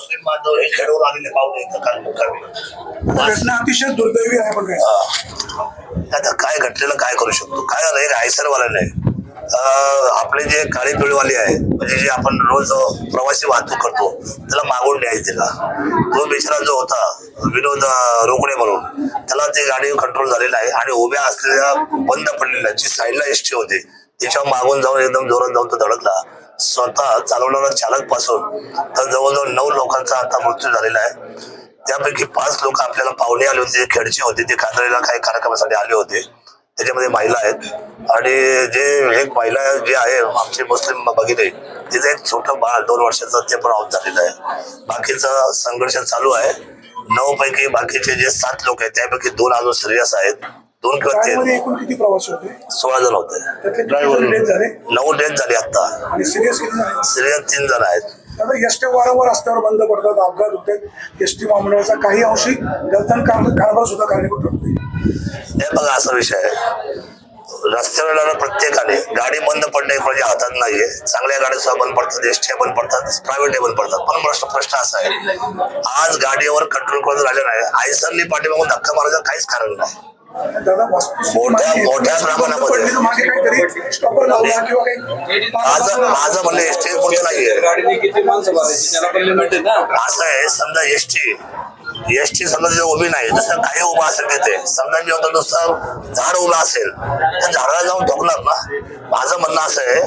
मुस्लिम बांधव हे खेळून आलेले पाहुणे इथं काल मुक्कामी. घटना अतिशय दुर्दैवी आहे पण काय? हा. आता काय घटलेलं काय करू शकतो? काय झालं? एक आयसरवाल्याने अं, आपले जे काळी पिळवाले आहे म्हणजे जे आपण रोज प्रवासी वाहतूक करतो त्याला मागून द्यायचं तिला तो बिचारा जो होता विनोद अं, रोकडे म्हणून त्याला ती गाडी कंट्रोल झालेला आहे आणि उभ्या असलेल्या बंद पडलेल्या जी साईडला एसटी होती त्याच्यावर मागून जाऊन एकदम जोरात जाऊन तो धडकला. स्वतः चालवणारा चालकपासून तर जवळजवळ नऊ लोकांचा आता मृत्यू झालेला आहे. त्यापैकी पाच लोक आपल्याला पाहुणे आले होते खेडचे होते ते कांदळीला काही कार्यक्रमासाठी आले होते. त्याच्यामध्ये महिला आहेत. आणि जे एक महिला जे आहे आमचे मुस्लिम भगिनी तिचं एक छोटं बाळ दोन वर्षाचं ते पण आऊट झालेलं आहे. बाकीचा संघर्ष चालू आहे. नऊ पैकी बाकीचे जे सात लोक आहेत त्यापैकी दोन अजून सिरियस आहेत. दोन किंवा मध्ये तीन एकूण किती प्रवासी होते? सोळा जण होते. झाले? नऊ डेथ झाली आता आणि सिरियस किती झाले सिरियस तीन जण आहेत. आता एसट्या वारंवार रस्त्यावर बंद पडतात अपघात होतात. एसटी महामंडळाचा काही अंशी गलतन कार- कारभार सुद्धा कारणीभूत ठरतोय. हे बघा असा विषय आहे. रस्त्यावर येणाऱ्या प्रत्येकाने गाडी बंद पडणे कोणाच्या हातात नाहीये. चांगल्या गाड्या सुद्धा बंद पडतात एसटी बंद पडतात प्रायव्हेट बंद पडतात. पण प्रश्न प्रश्न असा आहे. आज गाडीवर कंट्रोल करून राहिले नाही. आयसरनी पाठीमागून धक्का मारायचं काहीच कारण नाही. मोठ्या- प्रमाणामध्ये. माझं माझं म्हणणं एसटी पुढचं नाहीये. गाडीने किती माणसं भरायची त्याला पण लिमिट आहे ना. असं आहे समजा एसटी एसटी समजा उभी नाही जसं काही उभा असेल तिथे. समजा मी होतं नुसतं झाड उभं असेल तर झाडाला जाऊन ठोकणार ना? माझं म्हणणं असं आहे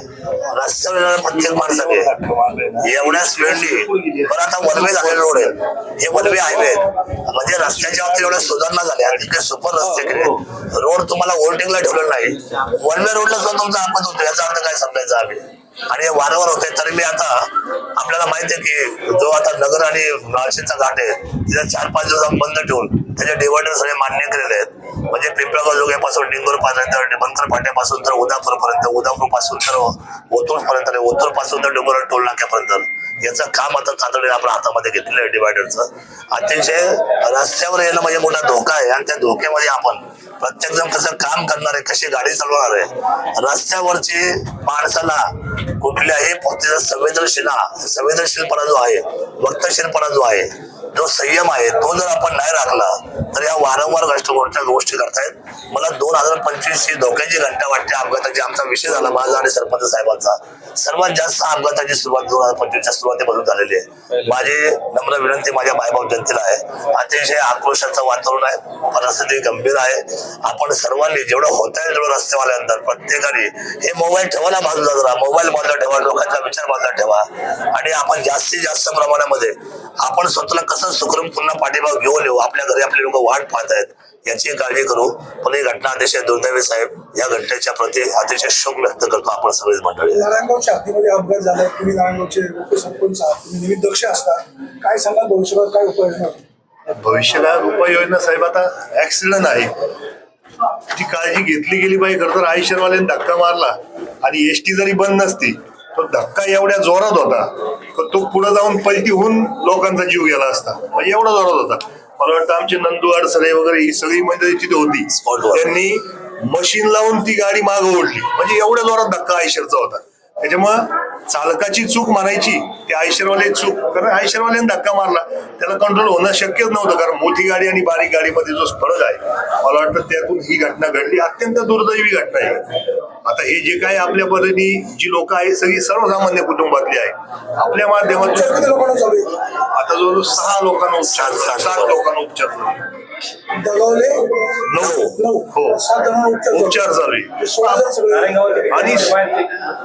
रस्त्यावर येणाऱ्या प्रत्येक माणसाने एवढ्या स्पीडली पण आता वनवे झालेले रोड आहेत. हे वनवे हायवे म्हणजे रस्त्याच्या बाबतीत एवढ्या सुधारणा झाल्या तिथे सुपर रस्ते केले. रोड तुम्हाला ओव्हरटेकला ठेवलेला नाही. वनवे रोडला सुद्धा तुमचा अपघात होतो याचा अर्थ काय समजायचा आम्ही? आणि हे वारंवार होते तरी मी आता माहिती आहे की जो आता नगर आणि नाशिकचा घाट आहे तिथे चार पाच दिवस बंद ठेवून त्याचे डिवायडर सगळे मान्य केलेले आहेत. म्हणजे पिंपळगाव जोग्यापासून डिंगोर पर्यंत बनकर फाट्यापासून तर उदापूर पर्यंत उदापूरपासून तर ओतूर पर्यंत आणि ओतूरपासून तर डोंगर टोल नाक्यापर्यंत याचं काम आता तातडीने आपण हातामध्ये घेतलेलं आहे डिवायडरचं अतिशय रस्त्यावर येणं म्हणजे मोठा धोका आहे. आणि त्या धोक्यामध्ये आपण प्रत्येक जण कसं काम करणार आहे कशी गाडी चालवणार आहे रस्त्यावरची माणसाला कुठल्याही पद्धतीचा संवेदनशील संवेदनशीलपणा जो आहे वक्तशीलपणा जो आहे जो संयम आहे तो जर आपण नाही राखला तर या वारंवार गोष्ट गोष्टी करतायत. मला दोन हजार पंचवीस ही धोक्याची घंटा वाटते अपघाताची. आमचा विषय झाला माझा आणि सरपंच साहेबांचा. सर्वात जास्त अपघाताची सुरुवात दोन हजार पंचवीसच्या सुरुवातीपासून झालेली आहे. माझी नम्र विनंती माझ्या मायबाप जनतेला आहे. अतिशय आक्रोशाचं वातावरण आहे. परिस्थिती गंभीर आहे. आपण सर्वांनी जेवढं होता येईल तेवढं रस्तेवाल्यानंतर प्रत्येकाने हे मोबाईल ठेवा ना बाजूला जरा. मोबाईल बाजूला ठेवा लोकांचा विचार बाजूला ठेवा. आणि आपण जास्तीत जास्त प्रमाणामध्ये आपण स्वतःला कसं सुखरूप पुन्हा पाठीमाग घेऊन येऊ. आपल्या घरी आपले लोक वाट पाहत आहेत. याची काळजी करू. पण ही घटना अतिशय दुर्दैवी साहेब. या घटनेच्या प्रती अतिशय शोक व्यक्त करतो आपण सगळीच मंडळी. नारायणगावच्या हद्दीमध्ये अपघात झाला तुम्ही नारायणगावचे उपसरपंच आहात. तुम्ही निमित्त असता. काय सांगाल भविष्यात काय उपाययोजना? भविष्याला उपाययोजना साहेब आता ऍक्सिडेंट आहे. ती काळजी घेतली गेली पाहिजे खरं तर आयुष्यवाल्याने धक्का मारला. आणि एसटी जरी बंद नसती तो धक्का एवढ्या जोरात होता. तर तो पुढे जाऊन पलटी होऊन लोकांचा जीव गेला असता. म्हणजे एवढा जोरात होता. मला वाटतं आमचे नंदू अडसरे वगैरे ही सगळी मंडळी तिथे होती. त्यांनी मशीन लावून ती गाडी मागं ओढली. म्हणजे एवढ्या जोरात धक्का आयशरचा होता. त्याच्यामुळं चालकाची चूक म्हणायची ते आयशरवाले चूक. कारण आयशरवाल्याने धक्का मारला. त्याला कंट्रोल होणं शक्यच नव्हतं कारण मोठी गाडी आणि बारीक गाडीमध्ये जो फरक आहे मला वाटतं त्यातून ही घटना घडली. अत्यंत दुर्दैवी घटना आहे. आता हे जे काही आपल्या पद्धतीने जी लोक आहेत सगळी सर्वसामान्य कुटुंबातली आहे आपल्या माध्यमातून आता जवळजवळ सहा लोकांना उपचार सात लोकांना उपचार. दगावले? नऊ. नऊ. हो. उपचार सगळे. आणि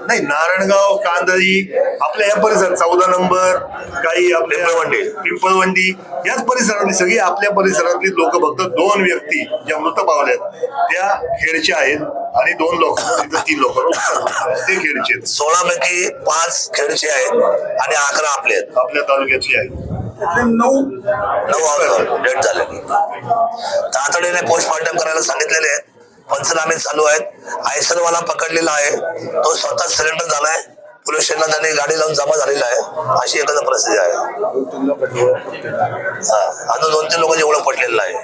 नाही नारायणगाव कांदळी आपल्या या परिसरात चौदा नंबर काही आपल्या पिंपळवंडी. पिंपळवंडी याच परिसरातली सगळी आपल्या परिसरातली लोक फक्त दोन व्यक्ती ज्या मृत पावल्यात त्या खेडच्या आहेत आणि दोन लोक तीन लोक. ते खेडचे आहेत. सोळा पैकी पाच खेळचे आहेत आणि अकरा आपले आहेत. आपल्या तालुक्यातली आहेत. त्यातले नऊ नऊ डेट झालेली तातडीने पोस्टमॉर्टम करायला सांगितलेले आहेत. पंचनामे चालू आहेत. आयसरवाला पकडलेला आहे. तो स्वतः सिलेंडर झालाय. पोलीस स्टेशनला त्यांनी गाडी लावून जमा झालेला आहे. अशी एखादा परिस्थिती आहे. हा, अजून दोन तीन लोकांची ओळख पटलेलं आहे.